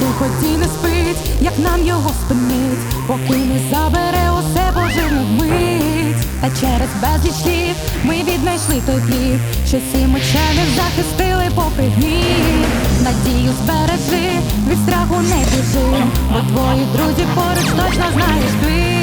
Лиходій не спить, як нам його спинить, поки не забере усе божевну мить. Та через безліч слів ми віднайшли той плід, що сім учених захистили попри гнів. Надію збережи, від страху не біжи, бо твоїх друзів поруч точно знаєш ти.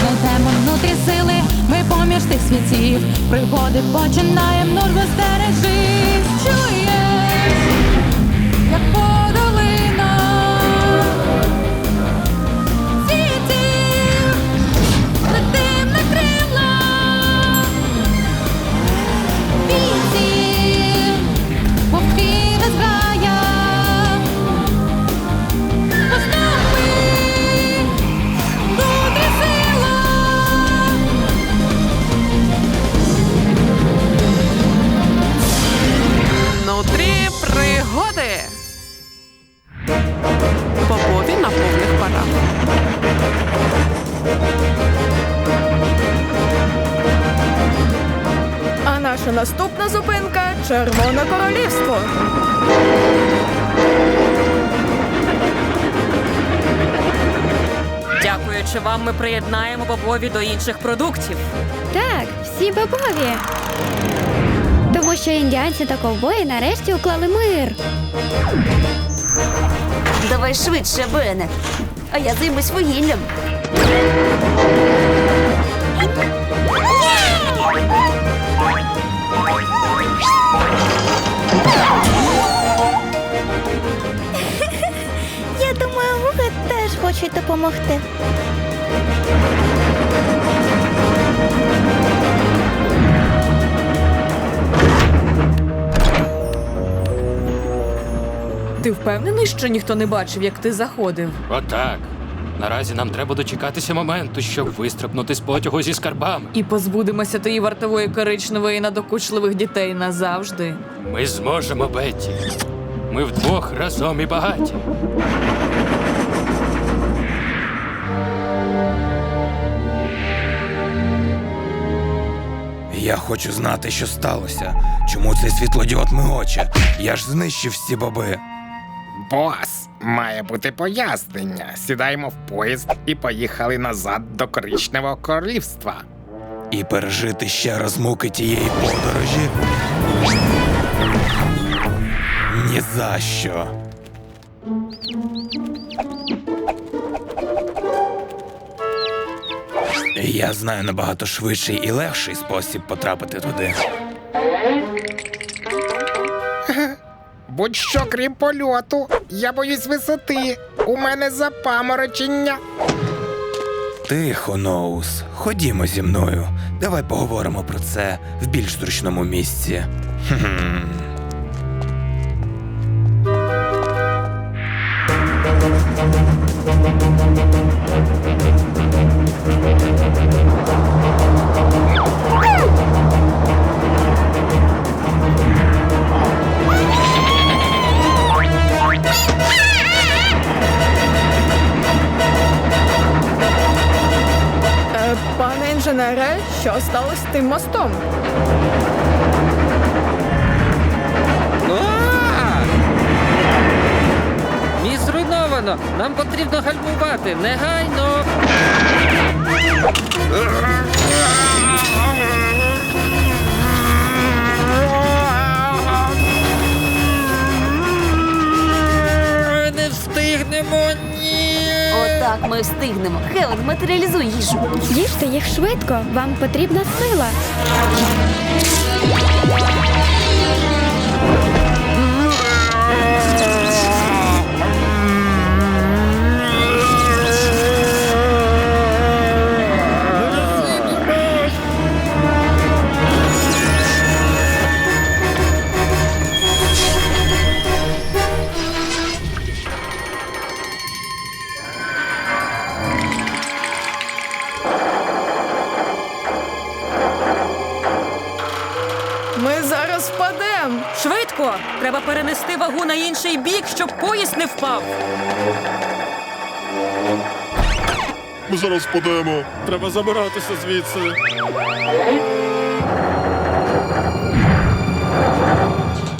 Знайдемо внутрі сили, ми поміж тих світів. Пригоди починаєм, нужбо стережись, чуєш? Як подолина Дякуючи вам, ми приєднаємо бобові до інших продуктів. Так, всі бобові. Тому що індіанці та ковбої нарешті уклали мир. Давай швидше, Бене. А я займусь вугіллям. Я думаю, Гуга теж хочуть допомогти. Ти впевнений, що ніхто не бачив, як ти заходив? Отак. Наразі нам треба дочекатися моменту, щоб вистрибнути з потягу зі скарбами. І позбудемося тієї вартової коричневої надокучливих дітей назавжди. Ми зможемо, Бетті. Ми вдвох разом і багаті. Я хочу знати, що сталося. Чому цей світлодіод мигоче? Я ж знищив всі боби. Бос, має бути пояснення. Сідаємо в поїзд і поїхали назад до коричневого королівства. І пережити ще раз муки тієї подорожі. Ні за що. Я знаю набагато швидший і легший спосіб потрапити туди. Будь-що крім польоту, я боюсь висоти. У мене запаморочення. Тихо, Ноус, ходімо зі мною. Давай поговоримо про це в більш зручному місці. Хм. Тим мостом? Міст зруйновано. Нам потрібно гальмувати. Негайно. Не встигнемо. Отак ми встигнемо. Хелен, матеріалізуй їжу. Їжте їх швидко, вам потрібна сила. Ми зараз впадемо. Швидко! Треба перенести вагу на інший бік, щоб поїзд не впав. Ми зараз впадемо. Треба забиратися звідси.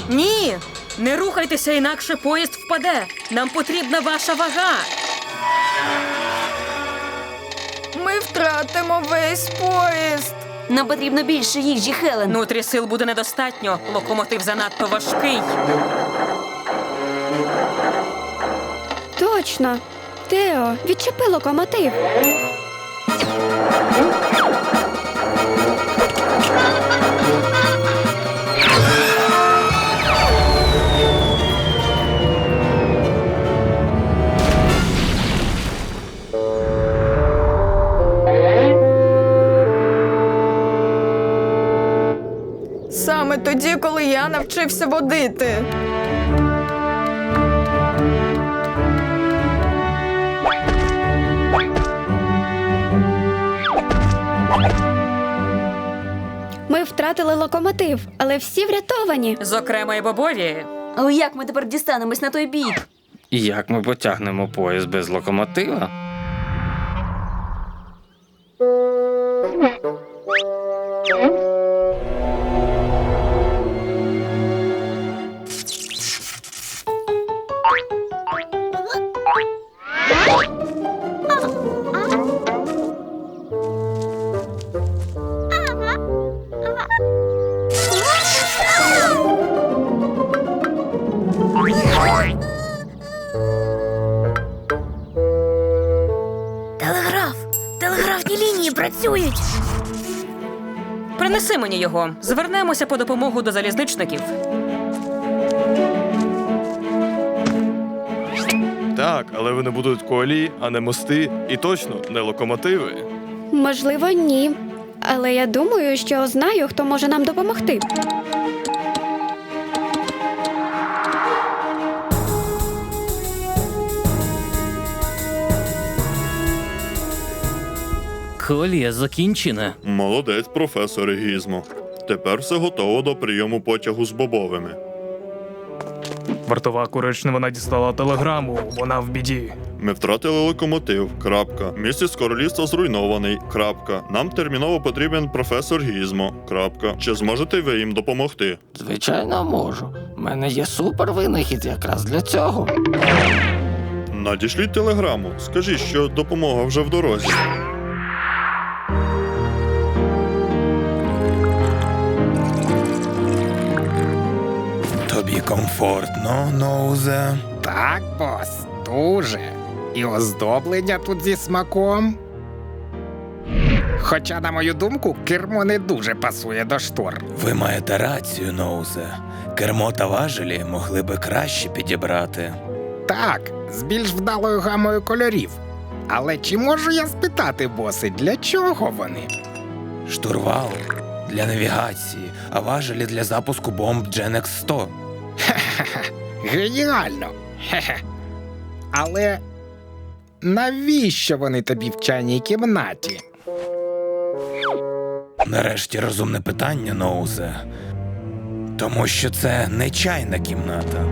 Ні! Не рухайтеся, інакше поїзд впаде. Нам потрібна ваша вага. Ми втратимо весь поїзд. Нам потрібно більше їжі, Хелен. Нутрі сил буде недостатньо. Локомотив занадто важкий. Точно. Тео, відчепи локомотив. Навчився водити. Ми втратили локомотив, але всі врятовані. Зокрема, і бобові. Але як ми тепер дістанемось на той бік? І як ми потягнемо поїзд без локомотива? Його. Звернемося по допомогу до залізничників. Так, але вони будуть колії, а не мости, і точно не локомотиви. Можливо, ні. Але я думаю, що знаю, хто може нам допомогти. Колія закінчена. Молодець, професор Гізмо. Тепер все готово до прийому потягу з бобовими. Вартова Куричнева надіслала телеграму, вона в біді. Ми втратили локомотив. Крапка. Місяць королівства зруйнований. Крапка. Нам терміново потрібен професор Гізмо. Крапка. Чи зможете ви їм допомогти? Звичайно, можу. У мене є супер винахід якраз для цього. Надішліть телеграму. Скажіть, що допомога вже в дорозі. Комфортно, Ноузе? Так, бос, дуже. І оздоблення тут зі смаком. Хоча, на мою думку, кермо не дуже пасує до штор. Ви маєте рацію, Ноузе. Кермо та важелі могли би краще підібрати. Так, з більш вдалою гамою кольорів. Але чи можу я спитати, боси, для чого вони? Штурвал для навігації, а важелі для запуску бомб Genex 100. Геніально! Хе-хе. Але навіщо вони тобі в чайній кімнаті? Нарешті розумне питання, Ноузе. Тому що це не чайна кімната.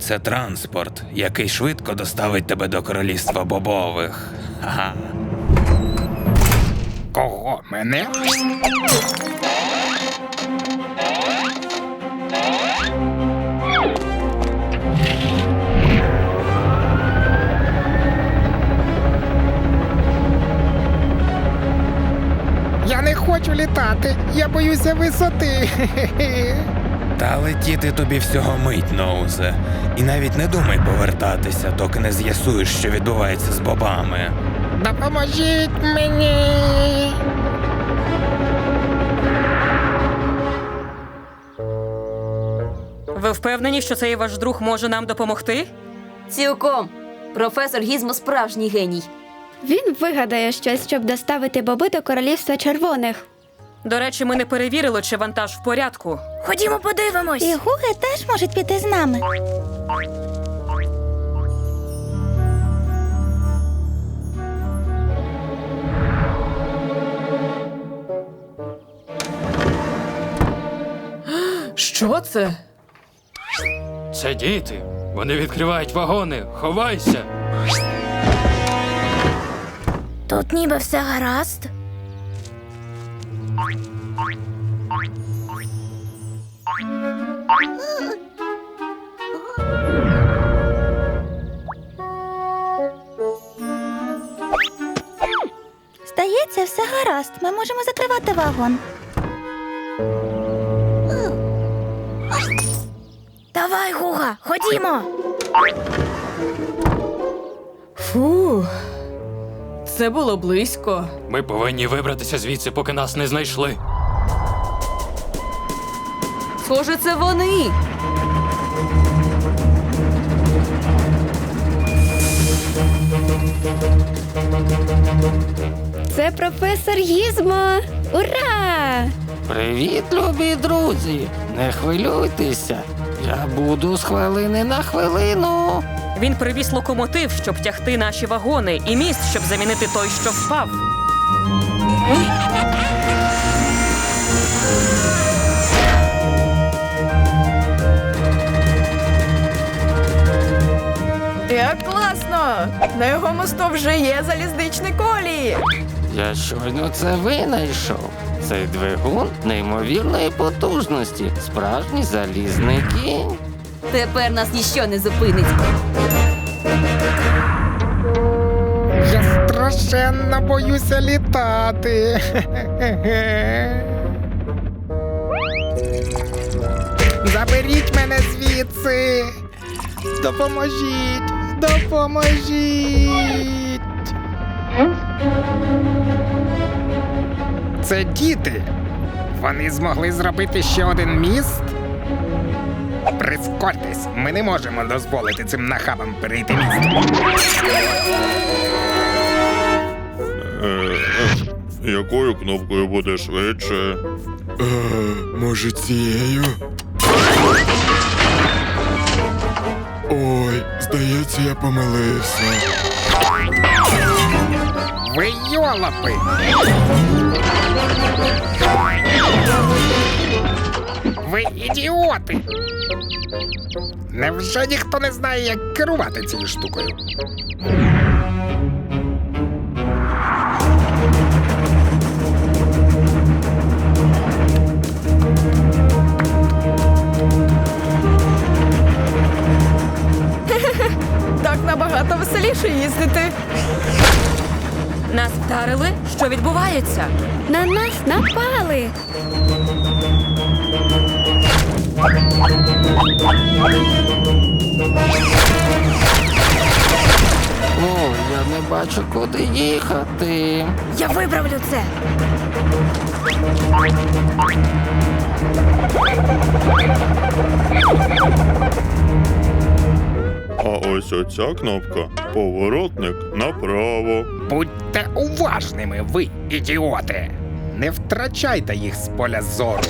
Це транспорт, який швидко доставить тебе до королівства бобових. Ха-ха. Кого мене? Літати, я боюся висоти. Та летіти тобі всього мить, Ноузе. І навіть не думай повертатися, доки не з'ясуєш, що відбувається з бобами. Допоможіть мені. Ви впевнені, що цей ваш друг може нам допомогти? Цілком. Професор Гізмо справжній геній. Він вигадає щось, щоб доставити боби до королівства червоних. До речі, ми не перевірили, чи вантаж в порядку. Ходімо, подивимось. І Гуги теж можуть піти з нами. Що це? Це діти. Вони відкривають вагони. Ховайся. Тут ніби все гаразд. Здається, все гаразд. Ми можемо закривати вагон. Давай, Гуга, ходімо. Фу. Це було близько. Ми повинні вибратися звідси, поки нас не знайшли. Схоже, це вони. Це професор Гізмо. Ура! Привіт, любі друзі! Не хвилюйтеся. Я буду з хвилини на хвилину. Він привіз локомотив, щоб тягти наші вагони, і міст, щоб замінити той, що впав. Як класно! На його мосту вже є залізничні колії. Я щойно це винайшов. Цей двигун неймовірної потужності. Справжній залізний кінь. Тепер нас ніщо не зупинить. Я страшенно боюся літати. Заберіть мене звідси. Допоможіть. Допоможіть. Це діти. Вони змогли зробити ще один міст. Прискортесь, ми не можемо дозволити цим нахабам перейти міст. Е, е, якою кнопкою буде швидше? Е, може, цією? Ой, здається, я помилився. Ви йолопи! Ідіоти! Невже ніхто не знає, як керувати цією штукою? Так набагато веселіше їздити. Нас вдарили? Що відбувається? На нас напали. О, я не бачу, куди їхати. Я виправлю це. А ось оця кнопка поворотник направо. Будьте уважними, ви ідіоти! Не втрачайте їх з поля зору.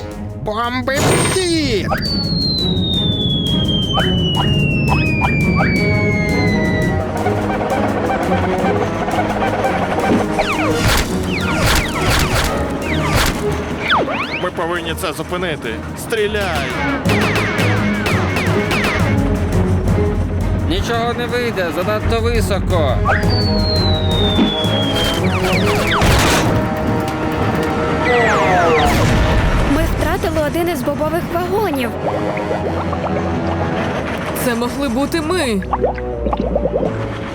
Бомби в! Ми повинні це зупинити. Стріляй! Нічого не вийде, занадто високо. Один із бобових вагонів. Це могли бути ми.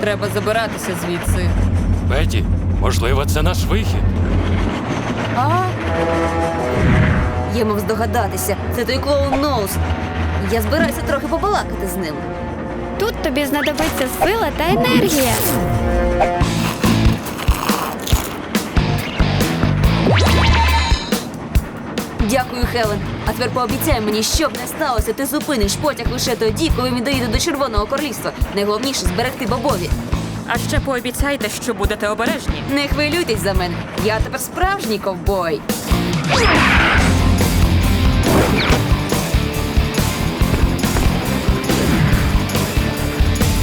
Треба забиратися звідси. Беті, можливо, це наш вихід. А? Я мав здогадатися, це той клоун Ноус. Я збираюся трохи побалакати з ним. Тут тобі знадобиться сила та енергія. Дякую, Хелен. А тепер пообіцяй мені, що б не сталося, ти зупиниш потяг лише тоді, коли він доїде до Червоного королівства. Найголовніше зберегти бобові. А ще пообіцяйте, що будете обережні. Не хвилюйтесь за мене. Я тепер справжній ковбой.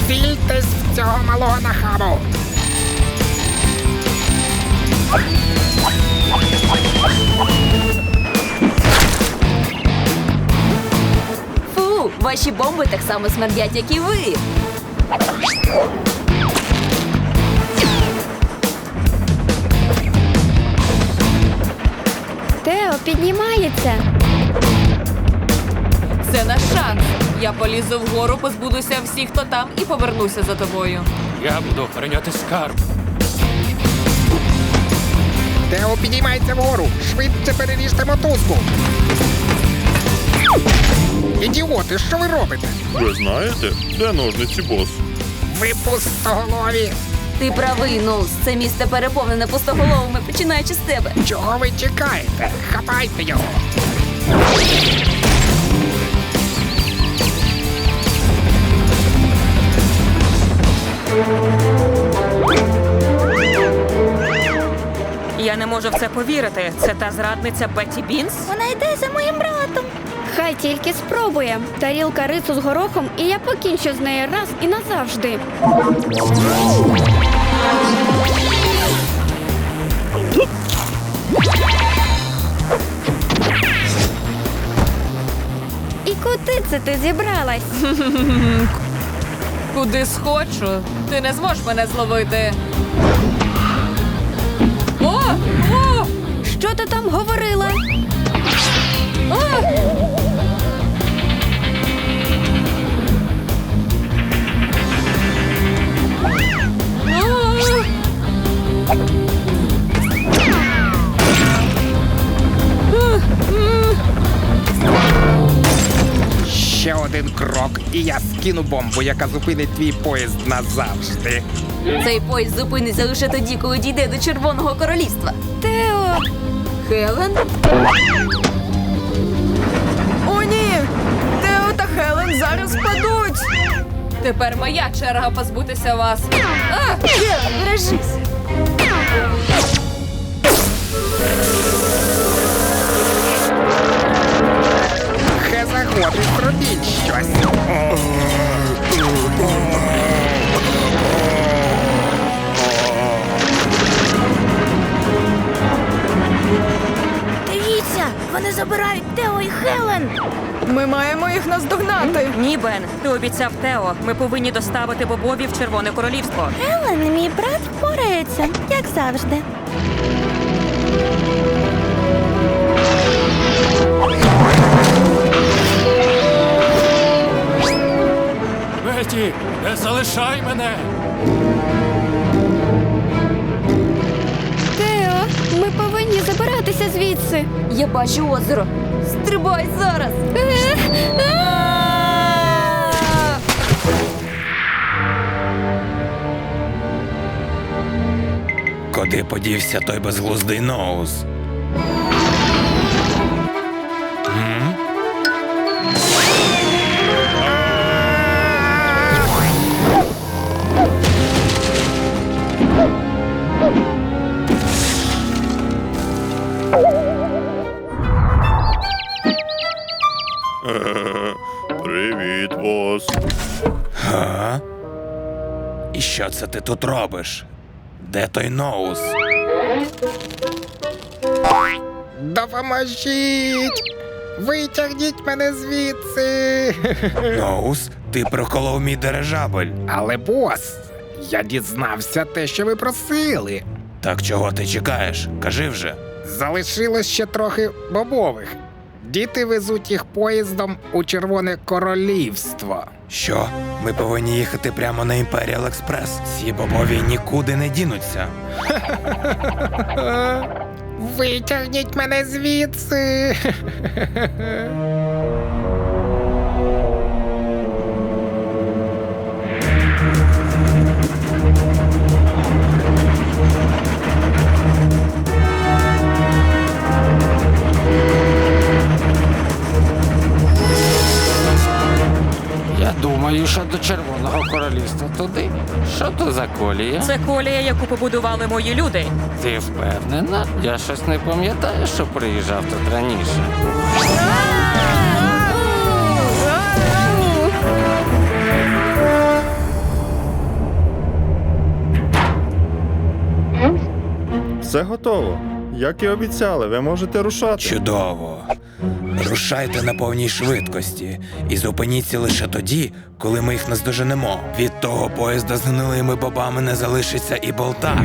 Цільтесь в цього малого нахабу! Ваші бомби так само смердять, як і ви. Тео піднімається. Це наш шанс. Я полізу вгору, позбудуся всіх, хто там, і повернуся за тобою. Я буду охороняти скарб. Тео підіймається вгору. Швидше переріжте мотузку. Ідіоти, що ви робите? Ви знаєте, де ножниці бос? Ви пустоголові. Ти правий, Ноус. Це місце переповнене пустоголовими, починаючи з тебе. Чого ви чекаєте? Хапайте його. Я не можу в це повірити. Це та зрадниця Бетті Бінс? Вона йде за моїм братом. Хай тільки спробує. Тарілка рису з горохом, і я покінчу з нею раз і назавжди. І куди це ти зібралась? Куди схочу, ти не зможеш мене зловити. О! О! Що ти там говорила? Ще крок, і я скину бомбу, яка зупинить твій поїзд назавжди. Цей поїзд зупиниться лише тоді, коли дійде до Червоного королівства. Тео, Хелен? О, ні! Тео та Хелен зараз падуть! Тепер моя черга позбутися вас. А! Бережись! Дивіться, вони забирають Тео і Хелен. Ми маємо їх наздогнати. Ні, Бен. Ти обіцяв Тео. Ми повинні доставити Бобові в Червоне королівство. Хелен, мій брат впорається, як завжди. Беті, не залишай мене! Тео, ми повинні забиратися звідси. Я бачу озеро. Стрибай зараз! Куди подівся той безглуздий Ноус? І що це ти тут робиш? Де той Ноус? Допоможіть! Витягніть мене звідси. Ноус, ти проколов мій дирижабль. Але бос, я дізнався те, що ви просили. Так чого ти чекаєш? Кажи вже. Залишилось ще трохи бобових. Діти везуть їх поїздом у Червоне королівство. Що? Ми повинні їхати прямо на Імперіал Експрес. Ці бобові нікуди не дінуться. Витягніть мене звідси. Колія? Це колія, яку побудували мої люди. Ти впевнена? Я щось не пам'ятаю, що приїжджав тут раніше. Все готово. Як і обіцяли, ви можете рушати. Чудово. Рушайте на повній швидкості і зупиніться лише тоді, коли ми їх наздоженемо. Від того поїзда з гнилими бобами не залишиться і болта.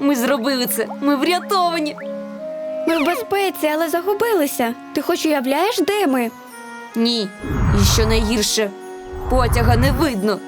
Ми зробили це. Ми врятовані. Ми в безпеці, але загубилися. Ти хоч уявляєш, де ми? Ні. І що найгірше, потяга не видно.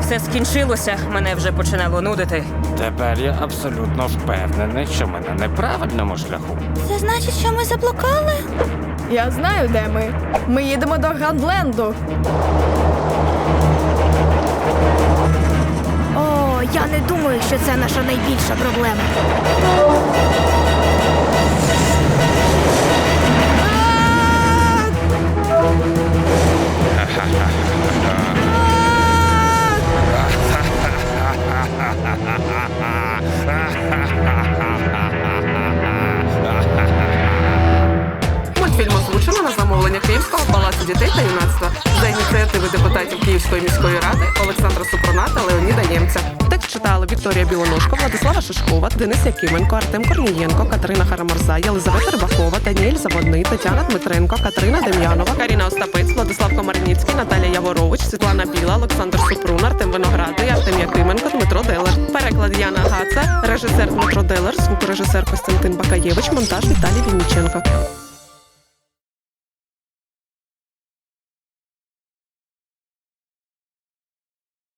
Все скінчилося, мене вже починало нудити. Тепер я абсолютно впевнений, що ми на неправильному шляху. Це значить, що ми заблукали? Я знаю, де ми. Ми їдемо до Грандленду. О, я не думаю, що це наша найбільша проблема. Мультфільм озвучено на замовлення Київського палацу дітей та юнацтва Київської міської ради Олександра Супрона та Леоніда Ємця. Текст читали Вікторія Білоножко, Владислава Шишкова, Денис Якименко, Артем Корнієнко, Катерина Харамарза, Єлизавета Рибакова, Даніель Заводний, Тетяна Дмитренко, Катерина Дем'янова, Каріна Остапець, Владислав Комарніцький, Наталія Яворович, Світлана Біла, Олександр Супрун, Артем Виноградний, Артем Якименко, Дмитро Делер. Переклад Яна Гаца, режисер Дмитро Делер, звукорежисер Костянтин Бакаєвич, монтаж Віталій Вінниченко.